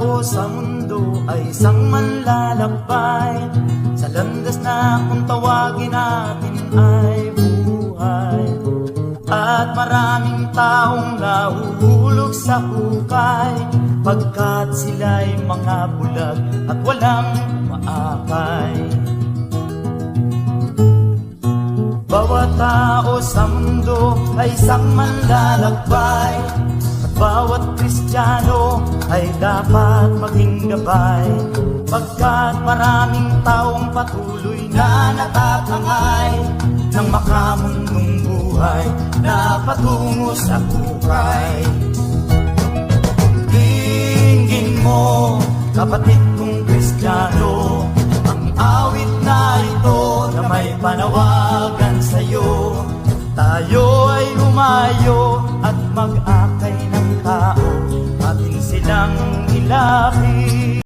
tao sa mundo ay isang manlalakbay. Sa landas na kung tawagin natin ay buhay. At maraming taong nahuhulog sa hukay Pagkat sila'y mga bulag at walang maakay Bawat tao sa mundo ay isang manlalakbay. At bawat Kristiyano ay dapat maging gabay. Pagkat maraming taong patuloy na natatangay Ng makamundong buhay na patungo sa buhay. Dinggin mo, kapatid kong Kristiyano Ang awit na ito na may panawagan sa'yo. Tayo ay lumayo at mag-akay ng silang ilapit